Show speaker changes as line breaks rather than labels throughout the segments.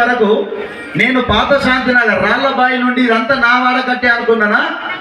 వరకు నేను పాత శాంతినగర్ రాళ్ళబాయి నుండి ఇదంతా నా వాడకట్టే అనుకున్నానా?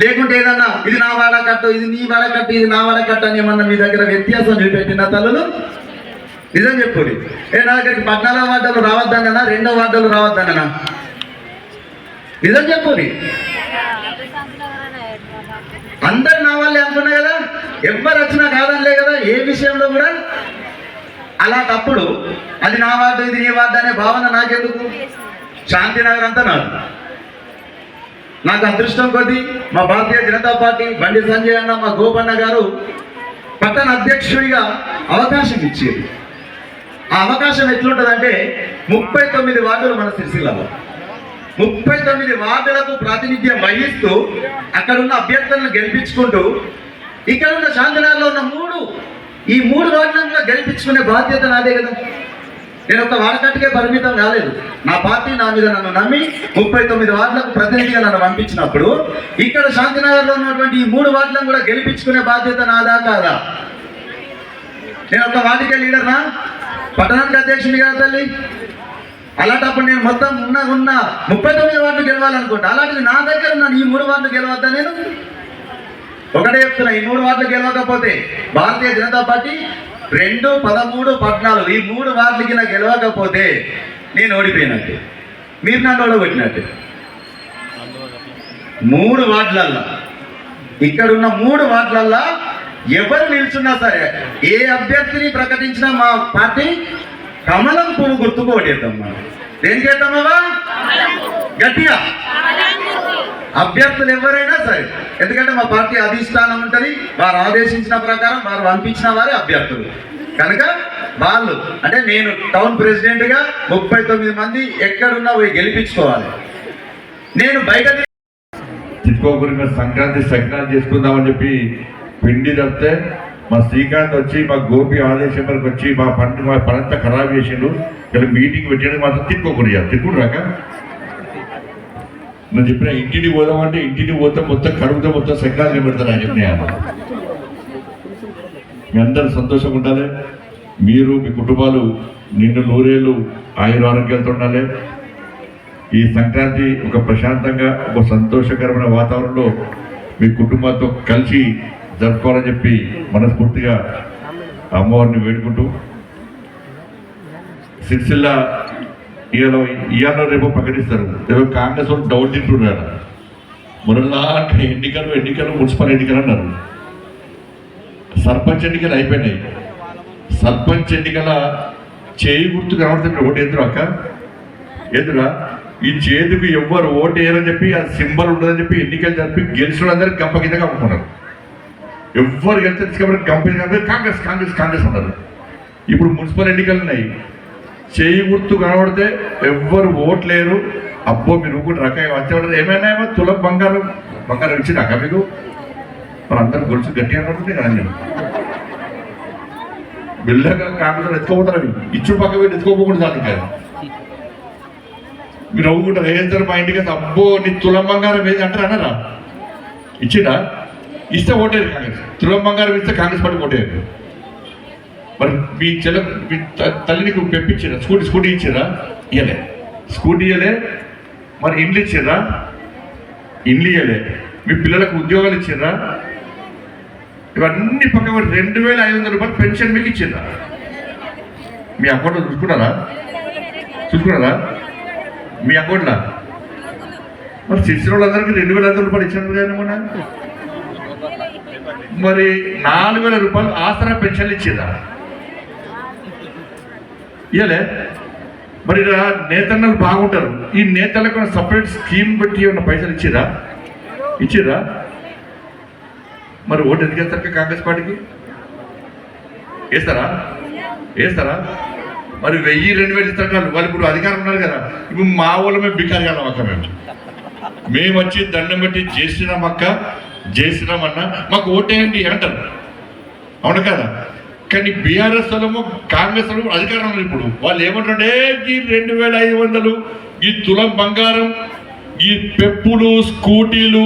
లేకుంటే ఏదన్నా ఇది నా వాడకట్టు ఇది నీ వాడకట్టు ఇది నా వాడకట్టు అని ఏమన్నా మీ దగ్గర వ్యత్యాసం చూపెట్టిన తల్లులు? నిజం చెప్పుడి ఏ నా దగ్గరికి పద్నాలుగు వార్డులు రావద్దన్నా రెండో వార్డులు రావద్దన్నా నిజం చెప్పుడి అందరు నా వాళ్ళే అనుకున్నా కదా? ఎవ్వరు వచ్చినా కాదనిలే కదా? ఏ విషయంలో కూడా? అలాంటప్పుడు అది నా వార్త ఇది నీ వార్త అనే భావన నాకెందుకు? శాంతినగర్ అంతా నాది. నాకు అదృష్టం కొద్దీ మా భారతీయ జనతా పార్టీ బండి సంజయ్ అన్న మా గోపన్న గారు పట్టణ అధ్యక్షుడిగా అవకాశం ఇచ్చేది ఆ అవకాశం ఎట్లుంటుందంటే ముప్పై తొమ్మిది వార్డులు మన సిరిసిల్లలో. ముప్పై తొమ్మిది వార్డులకు ప్రాతినిధ్యం వహిస్తూ అక్కడున్న అభ్యర్థులను గెలిపించుకుంటూ ఇక్కడ ఉన్న శాంతినగర్లో ఉన్న మూడు ఈ మూడు వార్డులను కూడా గెలిపించుకునే బాధ్యత నాదే కదా. నేను ఒక వాడకట్టుకే పరిమితం కాలేదు. నా పార్టీ నా మీద నన్ను నమ్మి ముప్పై తొమ్మిది వార్డులకు ప్రతినిధిగా నన్ను పంపించినప్పుడు ఇక్కడ శాంతినగర్లో ఉన్నటువంటి ఈ మూడు వార్డులను కూడా గెలిపించుకునే బాధ్యత నాదా కాదా? నేను ఒక వాటికే లీడర్నా? పట్టణానికి అధ్యక్షుడి కదా తల్లి. అలాంటప్పుడు నేను మొత్తం ఉన్న ఉన్న ముప్పై తొమ్మిది వార్డులు గెలవాలనుకుంటా. అలాంటిది నా దగ్గర ఉన్న ఈ మూడు వార్డులు గెలవద్దా నేను? ఒకటే చెప్తున్నా ఈ మూడు వార్డులు గెలవకపోతే భారతీయ జనతా పార్టీ రెండు పదమూడు పద్నాలుగు ఈ మూడు వార్డులకి నాకు గెలవకపోతే నేను ఓడిపోయినట్టు. మీరు నన్ను ఓడగొట్టినట్టు. మూడు వార్డులల్లా. ఇక్కడున్న మూడు వార్డులల్లా ఎవరు నిల్చున్నా సరే ఏ అభ్యర్థిని ప్రకటించినా మా పార్టీ కమలం పువ్వు గుర్తుకు ఓటేద్దాం మనం. దేనికి గట్టిగా. అభ్యర్థులు ఎవరైనా సరే ఎందుకంటే మా పార్టీ అధిష్టానం ఉంటుంది వారు ఆదేశించిన ప్రకారం వారు పంపించిన వారే అభ్యర్థులు. కనుక వాళ్ళు అంటే నేను టౌన్ ప్రెసిడెంట్గా ముప్పై తొమ్మిది మంది ఎక్కడున్నా పోయి గెలిపించుకోవాలి. నేను బయట
తిట్టుకోకుండా సంక్రాంతి సంక్రాంతి చేసుకుందామని చెప్పి పిండి తప్పితే మా శ్రీకాంత్ వచ్చి మా గోపి ఆదేశం వరకు వచ్చి మా పంట మా పనంతా ఖరాబ్ చేసిండు. ఇలా మీటింగ్ పెట్టాడు మాత్రం తిట్టుకోకూడదు తిట్టుకుడు నేను చెప్పిన ఇంటిని పోదామంటే ఇంటిని పోతే మొత్తం కడుపుతో మొత్తం సంక్రాంతి పెడతాను అని చెప్పిన మీ అందరూ సంతోషంగా ఉండాలి. మీరు మీ కుటుంబాలు నిండు నూరేళ్ళు ఆయుర ఆరోగ్యాలతో ఉండాలి ఈ సంక్రాంతి ఒక ప్రశాంతంగా ఒక సంతోషకరమైన వాతావరణంలో మీ కుటుంబంతో కలిసి జరుపుకోవాలని చెప్పి మనస్ఫూర్తిగా అమ్మవారిని వేడుకుంటూ సిరిసిల్ల ఇవాళ ఇవాళ రేపు ప్రకటిస్తారు. రేపు కాంగ్రెస్ వాళ్ళు డౌట్ తింటున్నారు మొన్న ఎన్నికలు ఎన్నికలు మున్సిపల్ ఎన్నికలు అన్నారు. సర్పంచ్ ఎన్నికలు అయిపోయినాయి. సర్పంచ్ ఎన్నికల చేయి గుర్తు కనబడుతుంది ఓటు ఎదురు అక్క? ఎదురా ఈ చేతికి ఎవ్వరు ఓటు వేయాలని చెప్పి ఆ సింబల్ ఉండదని చెప్పి ఎన్నికలు జరిపి గెలిచిన అందరూ గంప కింద కమ్ముకున్నారు ఎవ్వరు గెలిచే కాబట్టి కంపెనీ కాంగ్రెస్ కాంగ్రెస్ కాంగ్రెస్ అన్నారు. ఇప్పుడు మున్సిపల్ ఎన్నికలు ఉన్నాయి. చేయి గుర్తు కనబడితే ఎవ్వరు ఓట్లేరు. అబ్బో మీరు కూడా రకాయ వచ్చేవాడు ఏమైనా ఏమో తులం బంగారం బంగారం ఇచ్చినాక మీకు? మరి అందరూ గొలుసు గట్టిగా కనబడితే కదా నేను. బిల్లగా కాకుండా ఎత్తుకోపోతారు ఇచ్చు పక్క పెట్టి ఎత్తుకోపోకుండా దానికి కదా మీరు నవ్వుకుంటారు. ఏం మా ఇంటికి వస్తే, అబ్బో నీ తులం బంగారం ఏది అంటారు అన్నారా? ఇచ్చినా ఇస్తే ఓటేరు కాంగ్రెస్. తులం బంగారం ఇస్తే కాంగ్రెస్ పార్టీ ఓటేరు మరి మీ చెల్ల మీ త- పెంపించారా స్కూటీ స్కూటీ ఇచ్చారా ఇయ్యలే. స్కూటీ ఇయ్యలే. మరి ఇండ్లు ఇచ్చారా ఇండ్లు ఇయ్యలే. మీ పిల్లలకు ఉద్యోగాలు ఇచ్చారా ఇవన్నీ పక్క రెండు వేల ఐదు వందల రూపాయలు పెన్షన్ మీకు ఇచ్చిందా మీ అకౌంట్లో చూసుకున్నారా? చూసుకున్నారా? మీ అకౌంట్లో? మరి శిష్యుల వాళ్ళందరికీ రెండు వేల ఐదు వందల రూపాయలు ఇచ్చారు కానీ మొన్న మరి నాలుగు వేల రూపాయలు ఆసరా పెన్షన్లు ఇచ్చిందా ఇవ్వలే మరి నేతన్నలు బాగుంటారు. ఈ నేతలకు సపరేట్ స్కీమ్ పెట్టి ఉన్న పైసలు ఇచ్చిరా ఇచ్చిరా మరి ఓటు ఎందుకు వేస్తారు కాంగ్రెస్ పార్టీకి? వేస్తారా? వేస్తారా? మరి వెయ్యి రెండు వేలు ఇస్తారు వాళ్ళు వాళ్ళు ఇప్పుడు అధికారం ఉన్నారు కదా. ఇప్పుడు మా ఊళ్ళో మేము బికారి కాలం అక్క మేము. మేము వచ్చి దండం పెట్టి చేసినాం అక్క చేసినాం మాకు ఓటేయండి అంటారు. అవును కదా? కానీ బీఆర్ఎస్ వాళ్ళము కాంగ్రెస్ వాళ్ళము అధికారంలో ఇప్పుడు. వాళ్ళు ఏమంటారంటే ఈ రెండు వేల ఐదు వందలు ఈ తులం బంగారం ఈ పెప్పులు స్కూటీలు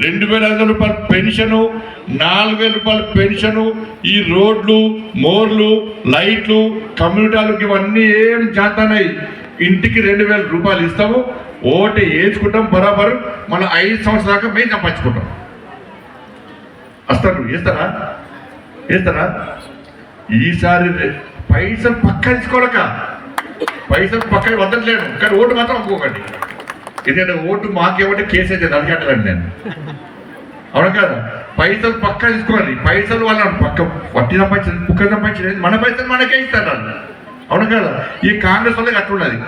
రెండు వేల ఐదు రూపాయలు రూపాయల పెన్షను నాలుగు వేల రూపాయల పెన్షను ఈ రోడ్లు మోర్లు లైట్లు కమ్యూనిటాలకు ఇవన్నీ ఏం చేతనాయి ఇంటికి రెండు వేల రూపాయలు ఇస్తాము ఓటు వేసుకుంటాం బరాబర్ మన ఐదు సంవత్సరాల దాకా మేము సంపాదించుకుంటాం. వస్తారు వేస్తారా? వేస్తారా? ఈసారి పైసలు పక్క పైసలు పక్క వదలలేను కానీ ఓటు మాత్రం ఒక్కొక్కటి ఎందుకంటే ఓటు మాకేమంటే కేసు అయితే అడగట్లేండి నేను. అవును కదా? పైసలు పక్క తీసుకోవాలి పైసలు వాళ్ళ పక్క పట్టి సంపాదించింది కుక్క సంపాదించిన మన పైసలు మనకే ఇస్తారు అవును కదా? ఈ కాంగ్రెస్ వాళ్ళకి అట్లున్నది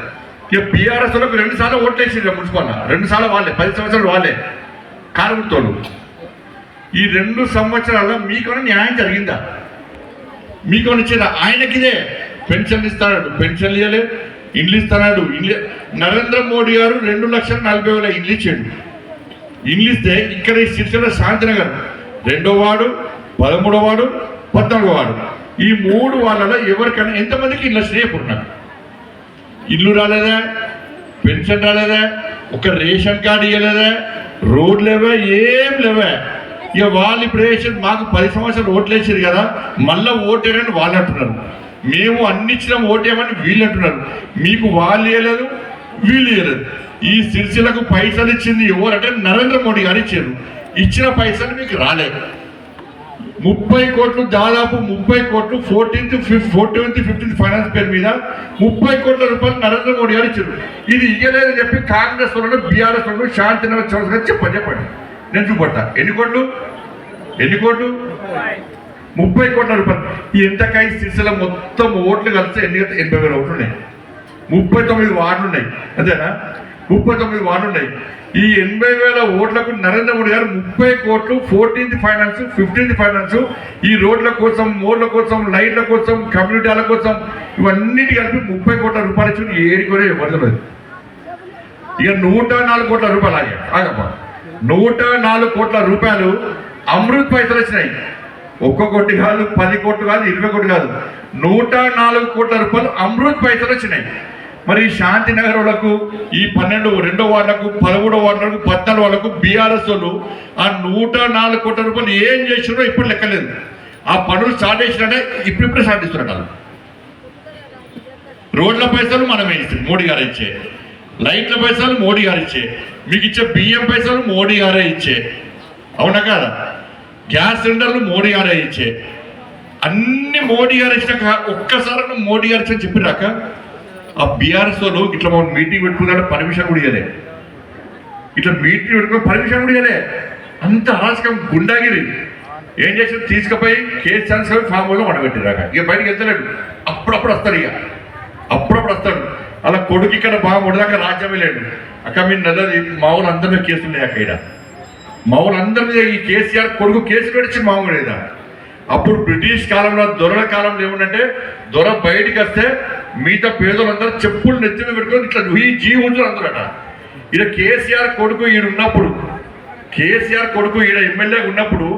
ఇక బీఆర్ఎస్ వాళ్ళకి రెండు సార్లు ఓట్లు వేసిండ్రు మున్సిపల్ రెండు సార్లు వాళ్ళే పది సంవత్సరాలు వాళ్ళే. కార్మికుతోళ్ళు ఈ రెండు సంవత్సరాల్లో మీకు న్యాయం జరిగిందా? మీకు వచ్చిన ఆయనకిదే. పెన్షన్ ఇస్తాడు. పెన్షన్ ఇవ్వలేదు ఇండ్లు ఇస్తున్నాడు ఇండ్లు నరేంద్ర మోడీ గారు రెండు లక్షల నలభై వేల ఇండ్లు ఇచ్చాడు. ఇండ్లు ఇస్తే ఇక్కడ ఈ సిరిసిల్ల శాంతినగర్ రెండో వాడు పదమూడో వాడు పద్నాలుగో వాడు ఈ మూడు వాళ్ళలో ఎవరికైనా ఎంతమందికి ఇల్లు వచ్చినాయి ఉన్నారు ఇల్లు రాలేదా పెన్షన్ రాలేదా ఒక రేషన్ కార్డు ఇవ్వలేదా రోడ్లు లేవా ఏం లేవా. ఇక వాళ్ళు ఇప్పుడు వేసారు మాకు పది సంవత్సరాలు ఓట్లు వేసారు కదా మళ్ళీ ఓటేరని వాళ్ళు అంటున్నారు. మేము అన్ని ఇచ్చినాం ఓటేయమని వీళ్ళు అంటున్నారు. మీకు వాళ్ళు ఇవ్వలేదు వీళ్ళు ఇవ్వలేదు ఈ సిరిసిలకు పైసలు ఇచ్చింది ఎవరంటే నరేంద్ర మోడీ గారు ఇచ్చారు. ఇచ్చిన పైసలు మీకు రాలేదు. ముప్పై కోట్లు దాదాపు ముప్పై కోట్లు fourteenth fifth fourteenth fifteenth finance పేరు మీద ముప్పై కోట్ల రూపాయలు నరేంద్ర మోడీ గారు ఇచ్చారు. ఇది ఇయ్యలేదని చెప్పి కాంగ్రెస్ వాళ్ళు బీఆర్ఎస్ వాళ్ళు శాంతినగర్ చౌదరి గారు చెప్పండి చెప్పండి. నేను చూపడతా ఎన్ని కోట్లు? ఎన్ని కోట్లు? ముప్పై కోట్ల రూపాయలు. ఈ ఎంతకాయ సిరిసిల మొత్తం ఓట్లు కలిస్తే ఎన్ని ఎనభై వేల ఓట్లు ఉన్నాయి. ముప్పై తొమ్మిది వార్డులు ఉన్నాయి. అంతేనా? ముప్పై తొమ్మిది వార్డులు ఉన్నాయి. ఈ ఎనభై వేల ఓట్లకు నరేంద్ర మోడీ గారు ముప్పై కోట్లు ఫోర్టీన్త్ ఫైనాన్స్ ఫిఫ్టీన్త్ ఫైనాన్స్ ఈ రోడ్ల కోసం మోర్ల కోసం లైట్ల కోసం కమ్యూనిటీల కోసం ఇవన్నిటి కలిపి ముప్పై కోట్ల రూపాయలు ఇచ్చి ఏడు కూడా ఇవ్వలేదు ఇక నూట నాలుగు కోట్ల రూపాయలు ఆగా ఆగమ్మా నూట నాలుగు కోట్ల రూపాయలు అమృత్ పైసలు వచ్చినాయి. ఒక్కొక్కటి కాదు పది కోట్లు కాదు ఇరవై కోట్లు కాదు. నూట నాలుగు కోట్ల రూపాయలు అమృత్ పైసలు వచ్చినాయి. మరి శాంతి శాంతినగర్ వాళ్ళకు ఈ పన్నెండు రెండో వార్డులకు పదమూడో వార్డులకు పద్నాలుగు వాళ్ళకు బీఆర్ఎస్ వాళ్ళు ఆ నూట నాలుగు కోట్ల రూపాయలు ఏం చేసినారో ఇప్పుడు లెక్కలేదు. ఆ పనులు స్టార్ట్ చేసినట్టే ఇప్పుడిప్పుడే స్టార్ట్ చేస్తున్నారు వాళ్ళు. రోడ్ల పైసలు మనమే ఇస్తాం మోడీ గారు ఇచ్చే. లైట్ల పైసలు మోడీ గారు ఇచ్చే. మీకు ఇచ్చే బియ్యం పైసలు మోడీ గారే ఇచ్చే. అవునా కదా? గ్యాస్ సిలిండర్లు మోడీ గారే ఇచ్చే. అన్ని మోడీ గారు ఇచ్చినాక ఒక్కసారి మోడీ గారు ఇచ్చిన చెప్పినాక ఆ బీఆర్ఎస్ వాళ్ళు ఇట్లా మనం మీటింగ్ పెట్టుకున్నాడు పర్మిషన్ కూడా ఇవ్వలే ఇట్లా మీటింగ్ పెట్టుకున్న పర్మిషన్ కూడా ఇవ్వలే అంత అరాచకం గుండాగిరి. ఏం చేసి తీసుకుపోయి కేసు ఛాన్స్ ఫామ్లో వండబెట్టిరాక ఇక బయటకు వెళ్తలేడు. అప్పుడప్పుడు వస్తాడు ఇక. అప్పుడప్పుడు వస్తాడు. అలా కొడుకు ఇక్కడ బాగా ఉడదాకా రాజ్యం వెళ్ళాడు. అక్క మీరు నల్లది మా అందరి మీద కేసులు ఉన్నాయి అక్కడ ఇక్కడ మా అందరి మీద ఈ కేసీఆర్ కొడుకు కేసు పెడిచి మామూలు ఊరు అప్పుడు బ్రిటిష్ కాలంలో దొరల కాలంలో ఏముందంటే దొర బయటికి వస్తే మిగతా పేదలందరూ చెప్పులు నెత్తి మీద పెట్టుకొని ఇట్లా ఈ జీ ఉంటారు అందరట. ఇలా కేసీఆర్ కొడుకు ఈయన ఉన్నప్పుడు కేసీఆర్ కొడుకు ఈయన ఎమ్మెల్యే ఉన్నప్పుడు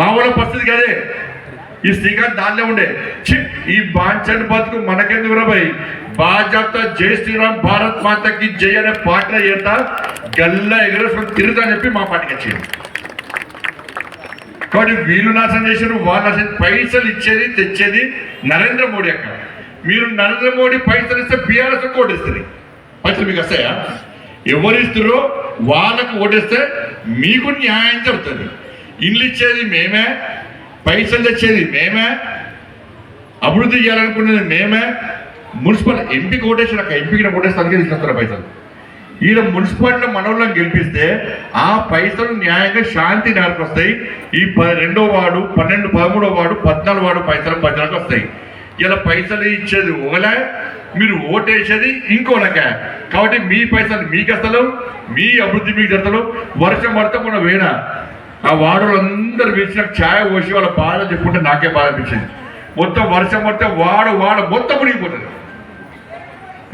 మామూలు పరిస్థితి కదే. ఈ శ్రీకాంత్ దానిలో ఉండే. ఈ బాంచండి బతుకు మనకెందుకు రాబాయి బాజాప్తా జై శ్రీరామ్ భారత్ మాతకి జై అనే పాటలో చేస్తా గల్లా ఎగరేసుకొని తిరుగుతా అని చెప్పి మా పాటకి వచ్చింది కాబట్టి వీళ్ళు నాశనం చేశారు వాళ్ళు నాశనం పైసలు ఇచ్చేది తెచ్చేది నరేంద్ర మోడీ అక్క. మీరు నరేంద్ర మోడీ పైసలు ఇస్తే బీఆర్ఎస్ ఓటేస్తుంది. పైసలు మీకు వస్తాయా? ఎవరు ఇస్తారో వాళ్ళకు ఓటేస్తే మీకు న్యాయం జరుగుతుంది ఇల్లు ఇచ్చేది మేమే పైసలు తెచ్చేది మేమే అభివృద్ధి చేయాలనుకునేది మేమే మున్సిపల్ ఎంపీకి ఓటేసిన ఎంపీకి ఓటేస్తే అందుకే తీసుకొస్తారు పైసలు. ఈయన మున్సిపాలిటీ మనవులను గెలిపిస్తే ఆ పైసలు న్యాయంగా శాంతి నగర్కి వస్తాయి ఈ ప రెండో వాడు పన్నెండు పదమూడో వాడు పద్నాలుగు వాడు పైసలు పద్నాలుగు వస్తాయి. ఇలా పైసలు ఇచ్చేది ఒకలే మీరు ఓటేసేది ఇంకోలకే. కాబట్టి మీ పైసలు మీకు అసలు మీ అభివృద్ధి మీకు జరుగుతలు వర్షం పడితే మన వేణ. ఆ వాడలు అందరు పిలిచిన ఛాయ పోసి వాళ్ళ బాధ చెప్పుకుంటే నాకే బాధ అనిపించింది. మొత్తం వర్షం పడితే వాడ వాడ మొత్తం మునిగిపోతుంది.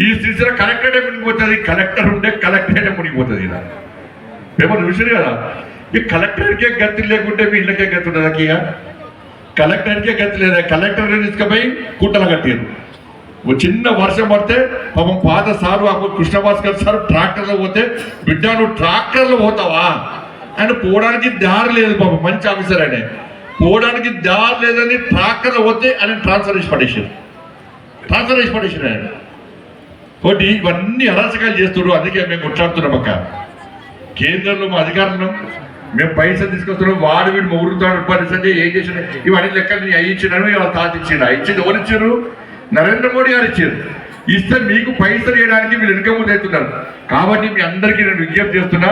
ఈ సిరిసిల్ల కలెక్టరే మునిగిపోతుంది? కలెక్టర్ ఉంటే కలెక్టరే మునిగిపోతుంది ఇలా. పేపర్ చూసారు కదా? ఈ కలెక్టర్కే గతి లేకుంటే మీ ఇళ్ళకే గతి ఉండదు ఇక కలెక్టర్కే గతి లేదా? కలెక్టర్ తీసుకుపోయి కుట్టలు కట్టారు ఓ చిన్న వర్షం పడితే పాపం పాత సారు అప్పుడు కృష్ణభాస్కర్ సార్ ట్రాక్టర్లో పోతే బిడ్డ నువ్వు ట్రాక్టర్లో పోతావా? ఆయన పోవడానికి దారి లేదు పాపం మంచి ఆఫీసర్ ఆయన. పోవడానికి దారి లేదని ట్రాక్టర్ పోతే ఆయన ట్రాన్స్ఫర్ చేసి పడేసారు ట్రాన్స్ఫర్ చేసి పడేసారు ఆయన. కాబట్టి ఇవన్నీ అరాచకాలు చేస్తున్నారు అందుకే మేము కొట్లాడుతున్నాం అక్క. కేంద్రంలో మా అధికారులు మేము పైసలు తీసుకొస్తున్నాం వాడు వీడు మొగుడుతాడు పరిస్థితి ఏం చేసిన ఇవన్నీ లెక్కలు నేను అయ్యి ఇచ్చినాను ఇలా తాత ఇచ్చిన ఎవరు ఇచ్చారు నరేంద్ర మోడీ గారు ఇచ్చారు ఇస్తే మీకు పైసలు వేయడానికి వీళ్ళు వెనుక ముందు అవుతున్నారు. కాబట్టి మీ అందరికీ నేను విజ్ఞప్తి చేస్తున్నా